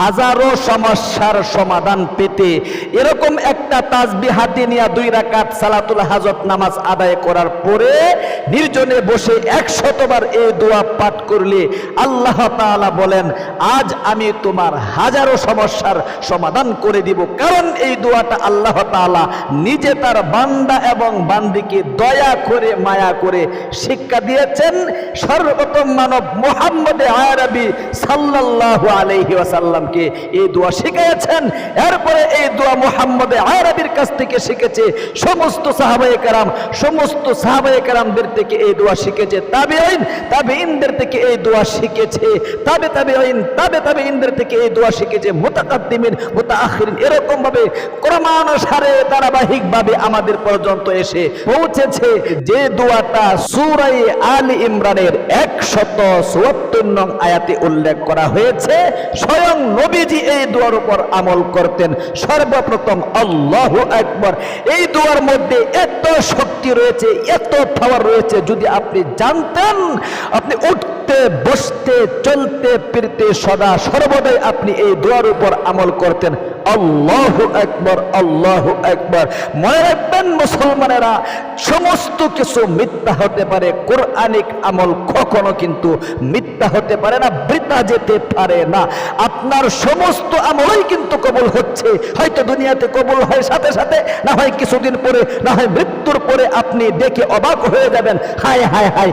হাজারো সমস্যার সমাধান পেতে এরকম একটা তাজবি হাতে নিয়ে দুই রাকাত সালাতুল হাজত নামাজ আদায় করার পরে নির্জনে বসে একশতবার এই দোয়া পাঠ করলে আল্লাহ তাআলা বলেন, আজ আমি তোমার হাজারো সমস্যার সমাধান করে দিব। কারণ এই দোয়াটা আল্লাহ তাআলা নিজে তার বান্দা এবং বান্দিকে দয়া করে, মায়া করে শিক্ষা দিয়েছেন। সর্বপ্রথম মানব মোহাম্মদ আরবি সাল্লাল্লাহু আলাইহি ওয়াসাল্লামকে এই দোয়া শিখিয়েছেন। এরপরে এই দোয়া মোহাম্মদ আরবির কাছ থেকে শিখেছে। সমস্ত সাহাবায়ে কেরাম, সমস্ত সাহাবায়ে কেরামদের থেকে এই দোয়া শিখেছে। তাবেঈন, তাবেঈনদের থেকে এই দোয়া শিখেছে। তাবে তাবেঈন, তাবে তাবে তাবেঈনদের থেকে এই দোয়া শিখেছে। মুতাকাদ্দিমিন, মুতাআখিরিন এরকম ভাবে ক্রমানুসারে, ধারাবাহিকভাবে আমাদের পর্যন্ত এসে পৌঁছেছে যে দোয়াটা সুরাই আলী ইমরানের 174 নং আয়াতে উল্লেখ করা হয়েছে। স্বয়ং নবীজি এই দোয়ার উপর আমল করতেন। সর্বপ্রথম আল্লাহ একবার এই দোয়ার মধ্যে এত শক্তি রয়েছে, এত পাওয়ার রয়েছে, যদি আপনি জানতেন, আপনি উঠতে, বসতে, চলতে, ফিরতে সদা সর্বদাই আপনি এই দোয়ার উপর আমল করতেন। আল্লাহু আকবার, আল্লাহ একবার মনে রাখবেন, মুসলমানেরা সমস্ত কিছু মিথ্যা হতে পারে, কোরআনিক আমল কখনো কিন্তু মিথ্যা হতে পারে না, বৃথা যেতে পারে না। আপনার সমস্ত আমলই কিন্তু কবল হচ্ছে, হয়তো দুনিয়াতে কবল হয় সাথে সাথে, না হয় কিছুদিন পরে, না হয় মৃত্যুর পরে আপনি দেখে অবাক হয়ে যাবেন, হায় হায় হায়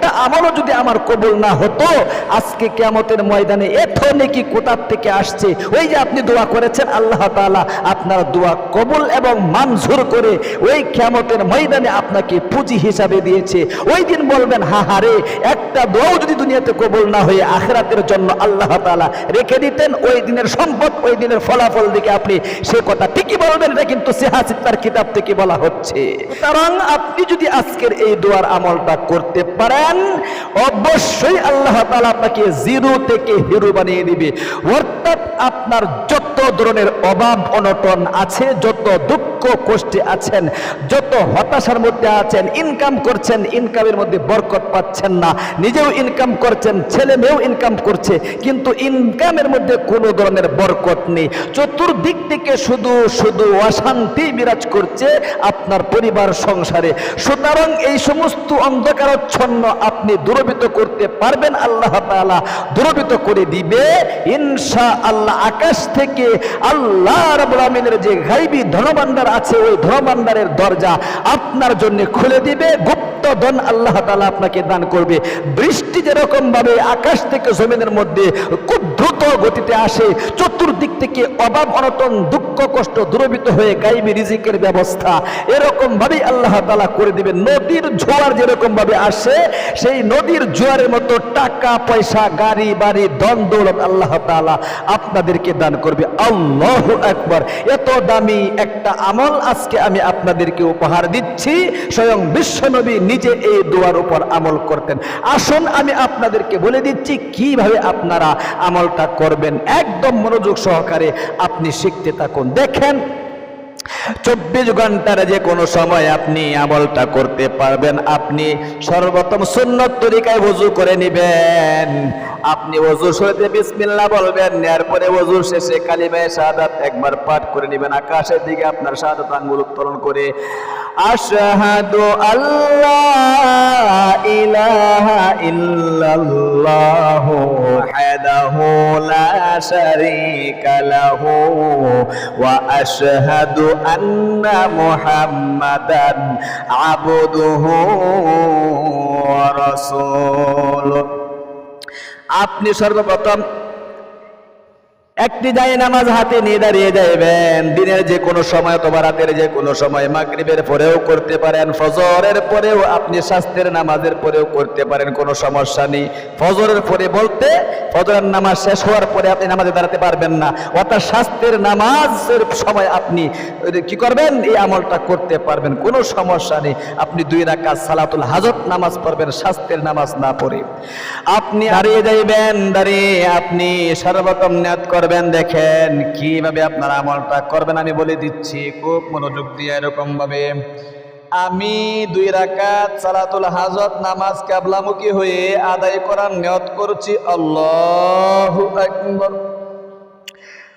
একটা আমলও যদি আমার কবুল না হতো, আজকে কেমতের ময়দানে এত নাকি কোথার থেকে আসছে? ওই যে আপনি দোয়া করেছেন, আল্লাহ তাআলা আপনার দোয়া কবুল এবং মানজুর করে ওই কেমতের ময়দানে আপনাকে পুঁজি হিসাবে দিয়েছে। ওই দিন বলবেন, হা হারে একটা দোয়াও যদি দুনিয়াতে কবুল না হয়ে আখেরাতের জন্য আল্লাহ তাআলা রেখে দিতেন, ওই দিনের সম্পদ, ওই দিনের ফলাফল দিকে আপনি সে কথা ঠিকই বলবেন, এটা কিন্তু সিহাসিত্তার কিতাব থেকে বলা হচ্ছে। কারণ আপনি যদি আজকের এই দোয়ার আমলটা করতে পারেন অবশ্যই আল্লাহ তালা আপনাকে জিরো থেকে হিরো বানিয়ে দিবে। অর্থাৎ আপনার যত ধরনের অভাব অনটন আছে, যত দুঃখ কষ্টে আছেন, যত হতাশার মধ্যে আছেন ইনকাম করছেন ইনকামের মধ্যে বরকত পাচ্ছেন না। নিজেও ইনকাম করছেন ছেলে মেয়েও ইনকাম করছে, কিন্তু ইনকামের মধ্যে কোনো ধরনের বরকত নেই। চতুর্দিক থেকে শুধু শুধু অশান্তি বিরাজ করছে আপনার পরিবার, সংসারে। সুতরাং এই সমস্ত অন্ধকারচ্ছন্ন আপনি দূরবিত করতে পারবেন, আল্লাহ তাআলা দূরবিত করে দিবে। ইনশা আল্লাহ আকাশ থেকে আল্লাহ রাবুল আমিনের যে গাইবি ধনভাণ্ডার আছে, ওই ধনভাণ্ডারের দরজা আপনার জন্য খুলে দিবে। গুপ্ত ধন আল্লাহ তালা আপনাকে দান করবে। বৃষ্টি যেরকম ভাবে আকাশ থেকে জমিনের মধ্যে খুব দ্রুত গতিতে আসে, চতুর্দিক থেকে অভাব, অনটন, দুঃখ, কষ্ট দূরবিত হয়ে গাইবী রিজিকের ব্যবস্থা। এরকম ভাবেই আল্লাহ তাআলা করে দিবে নদীর জোয়ার যেরকম ভাবে আসে, সেই নদীর জোয়ারের মতো টাকা, পয়সা, গাড়ি, বাড়ি, ধন, দৌলত আল্লাহ তাআলা আপনাদেরকে দান করবে। আল্লাহ একবার এত দামি একটা আমল আজকে আমি আপনাদেরকে উপহার দিচ্ছি। স্বয়ং বিশ্বনবী নিজে এই দোয়ার উপর আমল করতেন। আসুন আমি আপনাদেরকে বলে দিচ্ছি, কীভাবে আপনারা আমলটা করবেন একদম মনোযোগ সহকারে আপনি শিখতে থাকুন। দেখেন, চব্বিশ ঘণ্টার যে কোনো সময় আপনি আমলটা করতে পারবেন। আপনি সর্বপ্রথম সুন্নত তরিকায় ওযু করে নেবেন। আপনি ওযু শুরুতে বিসমিল্লাহ বলবেন এরপরে ওযু শেষে কালিমায়ে শাহাদাত একবার পাঠ করে নেবেন। আকাশের দিকে আপনার শাহাদাত আঙ্গুল উত্তোলন করে আশহাদু আল্লাহ ইলাহা ইল্লাল্লাহু ওয়াহদাহু লা শারীকা লাহু ওয়া আশহাদু আন্না মুহাম্মাদান আবদুহু ওয়া রাসূলুহু। আপনি সর্বপ্রথম একটি যায় নামাজ হাতে নিয়ে দাঁড়িয়ে যাইবেন। দিনের যে কোনো সময় অথবা রাতের যে কোনো সময় মাগরিবের পরেও করতে পারেন, ফজরের পরেও আপনি স্বাস্থ্যের নামাজের পরেও করতে পারেন, কোনো সমস্যা নেই। ফজরের পরে বলতে ফজরের নামাজ শেষ হওয়ার পরে আপনি নামাজে দাঁড়াতে পারবেন না। অর্থাৎ স্বাস্থ্যের নামাজের সময় আপনি কি করবেন? এই আমলটা করতে পারবেন, কোনো সমস্যা নেই। আপনি দুই রাকাত সালাতুল হাজত নামাজ পড়বেন স্বাস্থ্যের নামাজ না পড়ে। আপনি দাঁড়িয়ে যাইবেন, দাঁড়িয়ে আপনি সর্বপ্রথম নিয়াত করবেন। দেখেন, কীভাবে আপনার আমলটা করবেন আমি বলে দিচ্ছি, খুব মনোযোগ দিয়ে এরকম ভাবে আমি দুই রাকাত সালাতুল হাজত, নামাজ কাবলামুখী হয়ে আদায় করার নিয়ত করছি, আল্লাহ আকবার।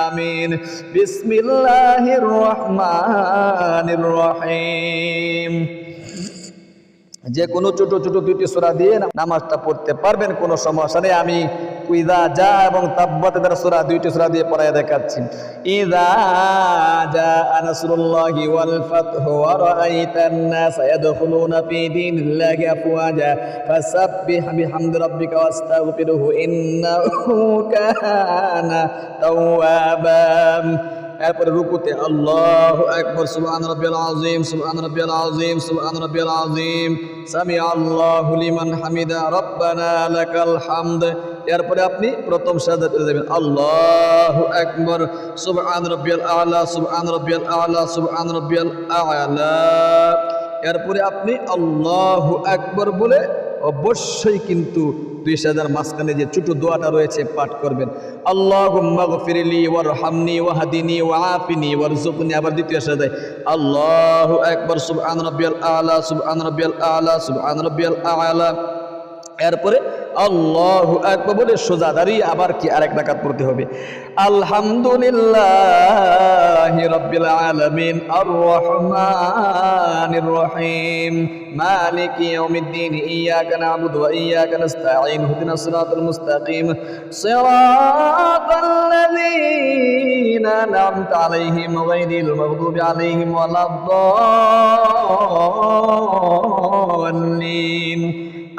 آمين بسم الله الرحمن الرحيم যে কোনো ছোট ছোট দুইটি সূরা দিয়ে নামাজটা পড়তে পারবেন কোনো সমস্যা নেই আমি ইদা যা এবং তাব্বাতে দ্বারা সূরা, দুইটি সূরা দিয়ে পড়ায় দেখাচ্ছি। ইদা যা নাসরুল্লাহি ওয়াল ফাতহু ওয়া রাআইতান নাস ইয়াদখুলুনা ফি দীনিল্লাহি আফওয়াজা। ফাসাব্বিহ বিহামদি রাব্বিকা ওয়াস্তাগফিরহু ইন্নাহু কানা তাওয়াবা। এরপরে রুকুতে আল্লাহ একবার সুবহান রাব্বিয়াল আযীম, সুবহান রাব্বিয়াল আযীম, সুবহান রাব্বিয়াল আযীম। সামি আল্লাহু লিমান হামিদা, রব্বানা লাকাল হামদ। এরপরে আপনি প্রথম সাজদা করে যাবেন আল্লাহু আকবার। সুবহান রাব্বিয়াল আলা, সুবহান রাব্বিয়াল আলা, সুবহান রাব্বিয়াল আলা। এরপরে আপনি আল্লাহু আকবার বলে অবশ্যই কিন্তু দুই সাজার মাঝখানে যে ছোট দোয়াটা রয়েছে পাঠ করবেন। আল্লাহুম্মা গফিরলি ওয়ারহামনি ওয়াহদিনি ওয়াআফিনি ওয়ারযুকনি। আবার দ্বিতীয় সাজায় আল্লাহু আকবার, সুবহান রাব্বিয়াল আলা, সুবহান রাব্বিয়াল আলা, সুবহান রাব্বিয়াল আলা। এরপরে আল্লাহু আকবার বলে সোজা দাঁড়িয়ে আবার কি আরেক রাকাত পড়তে হবে? আলহামদুলিল্লাহি রাব্বিল আলামিন আর রহমানির রহিম, মালিকি ইয়াউমিদ্দিন, ইয়াকা না'বুদু ওয়া ইয়াকা নাস্তাঈন ইহদিনাস সিরাতাল মুস্তাকিম সিরাতাল লাযীনা আন'আমতা আলাইহিম গায়রিল মাগদুবি আলাইহিম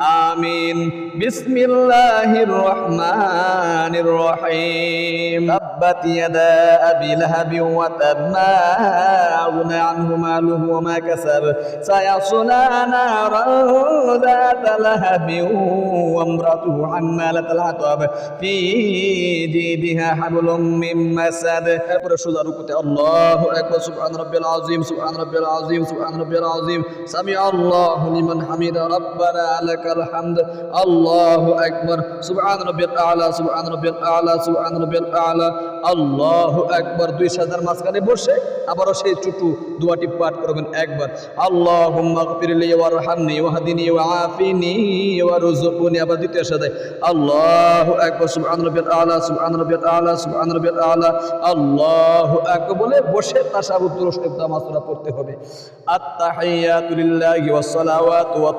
آمين. بسم الله الرحمن الرحيم. ربت يدا أبي لهب وتب ما أغنى عنه ماله وما كسب. سيصلى نارا ذات لهب وامرأته حمالة الحطب في جيدها حبل من مسد. برشد ركوت الله أكبر. سبحان ربي العظيم. سبحان ربي العظيم. سبحان ربي العظيم. سمع الله لمن حمد ربنا لك লাকাল হামদ। আল্লাহু আকবার। সুবহান রাব্বিল আলা, সুবহান রাব্বিল আলা, সুবহান রাব্বিল আলা। আল্লাহু আকবার। দুই সাজার বসে আবারও সেই চুটু দোয়াটি পাঠ করবেন একবার। আল্লাহুম্মা গফিরলি ওয়ারহামনি ওয়াহদিনি ওয়াআফিনি ওয়ারযুকনি। আবার দ্বিতীয় সাজায় আল্লাহু আকবার। সুবহান রাব্বিল আলা, সুবহান রাব্বিল আলা, সুবহান রাব্বিল আলা। আল্লাহু আকবার বলে বসে তাশাহুদ দুরূদ নামাজটা পড়তে হবে। আত্তাহিয়াতু লিল্লাহি ওয়াস সালাওয়াতু ওয়াত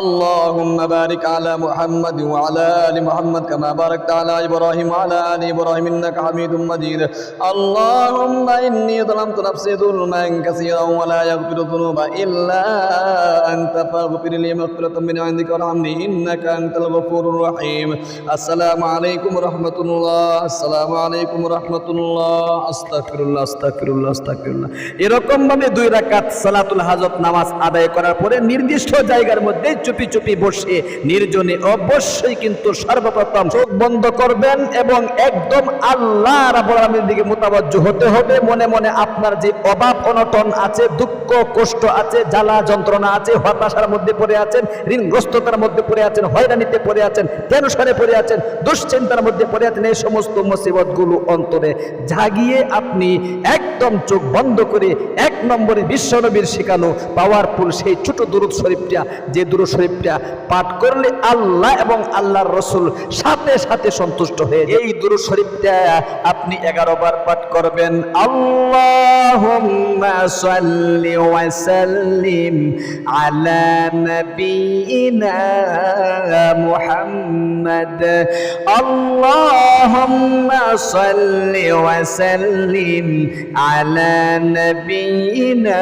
اللهم بارك على محمد وعلى ال محمد كما باركت على ابراهيم وعلى ال ابراهيم انك حميد مجيد اللهم اني ظلمت نفسي ظلما كثيرا ولا يغفر الذنوب الا انت فاغفر لي مغفرة من عندك وارحمني انك انت الغفور الرحيم السلام عليكم ورحمة الله السلام عليكم ورحمة الله استغفر الله استغفر الله استغفر الله এরকম ভাবে দুই রাকাত সালাতুল হাজত নামাজ আদায় করার পরে নির্দিষ্ট জায়গার মধ্যে চুপি চুপি বসে নির্জনে অবশ্যই কিন্তু সর্বপ্রথম চোখ বন্ধ করবেন এবং একদম আল্লাহ আলামিনের দিকে মোতাবজ্জ হতে হবে। মনে মনে আপনার যে অভাব, অনটন আছে, দুঃখ, কষ্ট আছে, জ্বালা, যন্ত্রণা আছে, হতাশার মধ্যে পড়ে আছেন, ঋণগ্রস্ততার মধ্যে পড়ে আছেন, হয়রানিতে পড়ে আছেন, টেনশনে পড়ে আছেন, দুশ্চিন্তার মধ্যে পড়ে আছেন, এই সমস্ত মুসিবতগুলো অন্তরে জাগিয়ে আপনি একদম চোখ বন্ধ করে এক নম্বরে বিশ্বনবীর শেখানো পাওয়ারফুল সেই ছোট দুরুদ শরীফটা, যে দুরুদ শরীফটা পাঠ করলে আল্লাহ এবং আল্লাহর রসুল সাথে সাথে সন্তুষ্ট হয়ে এই দুরু শরীফটা আপনি এগারো বার পাঠ করবেন। সাল্লিম আলা সাল্লিম আলা নবিয়িনা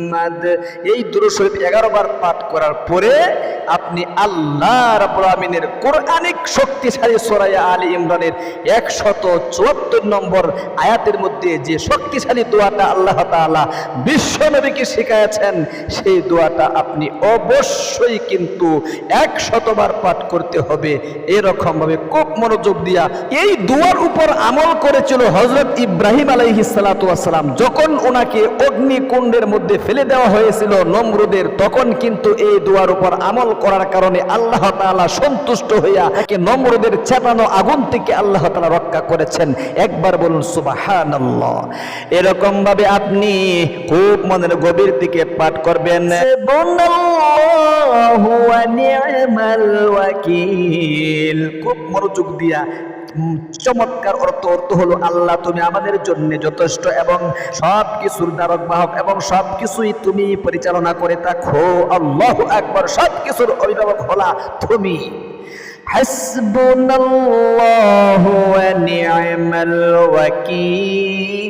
এই দুরূদ শরীফ 11 বার পাঠ করার পরে আপনি আল্লাহ রাব্বুল আমিনের কোরআনিক শক্তিশালী সূরা আলী ইমরানের 174 নম্বর আয়াতের মধ্যে যে শক্তিশালী দোয়াটা আল্লাহ তাআলা বিশ্ব নবীকে শিখাইছেন সেই দোয়াটা আপনি অবশ্যই কিন্তু 100 বার পাঠ করতে হবে। এরকম ভাবে খুব মনোযোগ দিয়া এই দোয়ার উপর আমল করেছিল হজরত ইব্রাহিম আলাইহিস সালাতু ওয়াসসালাম যখন ওনাকে অগ্নিকুণ্ডের মধ্যে ফেলে দেওয়া হয়েছিল নমরুদের তখন কিন্তু এই দোয়ার উপর আমল করার কারণে আল্লাহ তাআলা সন্তুষ্ট হইয়া একে নমরুদের চেতানো আগুন থেকে আল্লাহ তাআলা রক্ষা করেছেন। একবার বলুন সুবহানাল্লাহ। এরকম ভাবে আপনি খুব মনের গভীর দিকে পাঠ করবেন। খুব মনোযোগ দিয়া চমৎকার অর্থ অর্থ হলো আল্লাহ তুমি আমাদের জন্য যথেষ্ট এবং সব কিছুর দ্বারক বাহক এবং সব কিছুই তুমি পরিচালনা করে থাকো আল্লাহ একবার সব কিছুর অভিভাবক হলা তুমি حسبنا الله ونعم الوكيل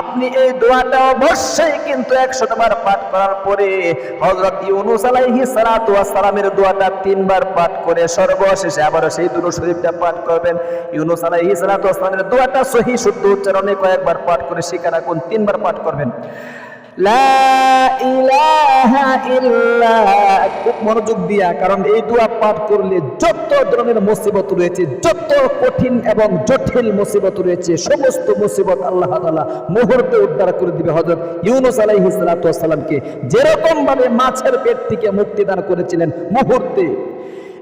আপনি এই দোয়াটা অবশ্যই কিন্তু একশো বার পাঠ করার পরে হজরত ইউনুস আলাইহি সালাতু সালামের দোয়াটা তিনবার পাঠ করে সর্বশেষে আবার সেই দুরু শরীফটা পাঠ করবেন। ইউনুস আলাইহি সালাতু সালামের দোয়াটা সহি, শুদ্ধ উচ্চারণে কয়েকবার পাঠ করে শিকারা কোন তিনবার পাঠ করবেন। খুব মনোযোগ দিয়া, কারণ এই দোয়া পাঠ করলে যত ধরনের মুসিবত রয়েছে, যত কঠিন এবং জটিল মুসিবত রয়েছে, সমস্ত মুসিবত আল্লাহ তাআলা মুহূর্তে উদ্ধার করে দিবে। হযরত ইউনুস আলাইহিস সালাতু ওয়াস যেরকম ভাবে মাছের পেট থেকে মুক্তি দান করেছিলেন মুহূর্তে।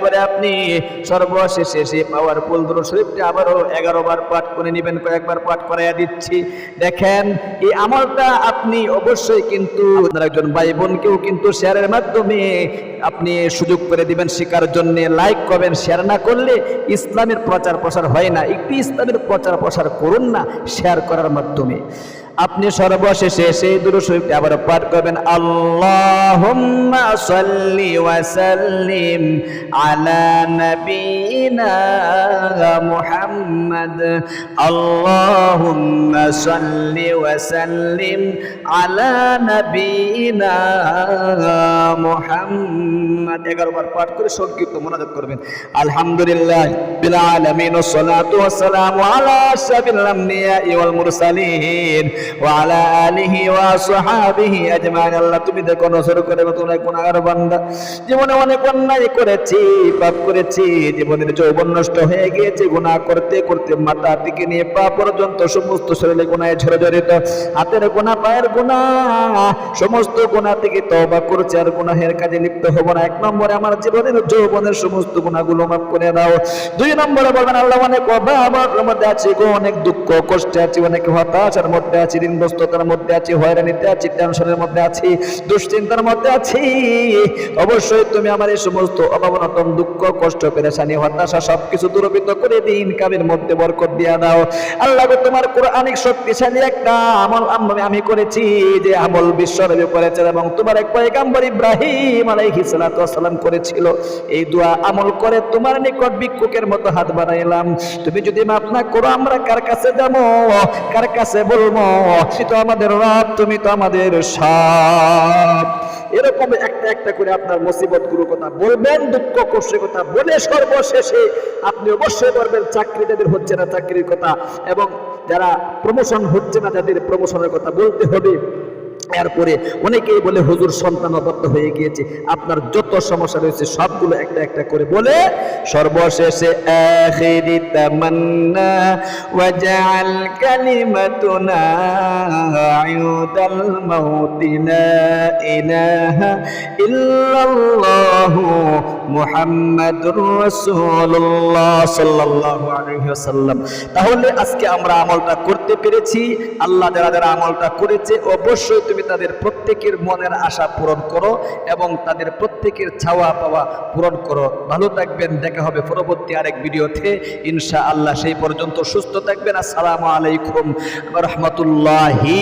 এরপরে আপনি সর্বশেষে সেই পাওয়ারফুল দুরূদ শরীফটা আবারও 11 বার পাঠ করে নেবেন, কয়েকবার পাঠ করাইয়া দিচ্ছি। দেখেন, এই আমলটা আপনি অবশ্যই কিন্তু একজন ভাই বোনকেও কিন্তু শেয়ারের মাধ্যমে আপনি সুযোগ করে দিবেন শেখার জন্য। লাইক করবেন শেয়ার না করলে ইসলামের প্রচার প্রসার হয় না। একটু ইসলামের প্রচার প্রসার করুন না শেয়ার করার মাধ্যমে। আপনি সর্বশেষে সেই দুরূদ শরীফটি আবার পাঠ করবেন। আল্লাহুম্মা সাল্লি ওয়া সাল্লিম আলা নবিয়িনা মুহাম্মদ। আল্লাহুম্মা সাল্লি ওয়া সাল্লিম আলা নবিয়িনা মুহাম্মদ। 11 বার পাঠ করে সংক্ষিপ্ত মোনাজাত করবেন। আলহামদুলিল্লাহ বিল আলামিন ওয়াস সালাতু ওয়াস সালামু আলা আশরাফিল আমবিয়া ওয়াল মুরসালিন। ওয়ালা আলিহি হয়ে গিয়েছে করতে করতে মাথা থেকে নিয়ে পা পর্যন্ত সমস্ত শরীরে জড়িত। হাতের পায়ের সমস্ত থেকে আর কাজে লিপ্ত হব না। এক নম্বরে আমার জীবনের যৌবনের সমস্ত গুনাহগুলো মাফ করে দাও। দুই নম্বরে বলবেন, আল্লাহ অনেক অভাব মধ্যে আছি গো, অনেক দুঃখ, কষ্টে আছি, অনেক হতাশার মধ্যে আছি। আছি, ঋণগ্রস্ততার মধ্যে আছি, হয়রানিতে আছি টেনশনের মধ্যে আছি, দুশ্চিন্তার মধ্যে আছি। অবশ্যই তুমি আমার এই সমস্ত অভাবনতম দুঃখ, কষ্ট, পেরেশানি, হতাশা সবকিছু দূরবিত করে দিন, কামের মধ্যে বরকত দিয়া দাও। আল্লাহ তোমার কোরআনিক শক্তিশালী একটা আমল আমি করেছি, যে আমল বিশ্বনবী করেছেন এবং তোমার এক পয়গাম্বর ইব্রাহিম আলাইহিস ওয়াসালাম করেছিল। এই দোয়া আমল করে তোমার নিকট ভিক্ষুকের মতো হাত বাড়াইলাম। তুমি যদি মাফ না করো, আমরা কার কাছে যাব? কার কাছে বলব? তুমি তো আমাদের রব তুমি তো আমাদের সাপ। এরকম একটা একটা করে আপনার মুসিবতগুলো কথা বলবেন, দুঃখ কষ্টের কথা বলে সর্বশেষে আপনি অবশ্যই বলবেন, চাকরি যাদের হচ্ছে না, চাকরির কথা। এবং যারা প্রমোশন হচ্ছে না, তাদের প্রমোশনের কথা বলতে হবে। এরপরে অনেকেই বলে, হুজুর, সন্তান অবদ্ধ হয়ে গিয়েছে। আপনার যত সমস্যা রয়েছে, সবগুলো একটা একটা করে বলে, সর্বশেষে সাল্লাল্লাহু তাহলে আজকে আমরা আমলটা করতে পেরেছি, আল্লাহ যারা যারা আমলটা করেছে, অবশ্যই তুমি তাদের প্রত্যেকের মনের আশা পূরণ করো এবং তাদের প্রত্যেকের ছাওয়া পাওয়া পূরণ করো। ভালো থাকবেন, দেখা হবে পরবর্তী আরেক ভিডিওতে। ইনশা আল্লাহ সেই পর্যন্ত সুস্থ থাকবেন। আসসালামু আলাইকুম রহমতুল্লাহি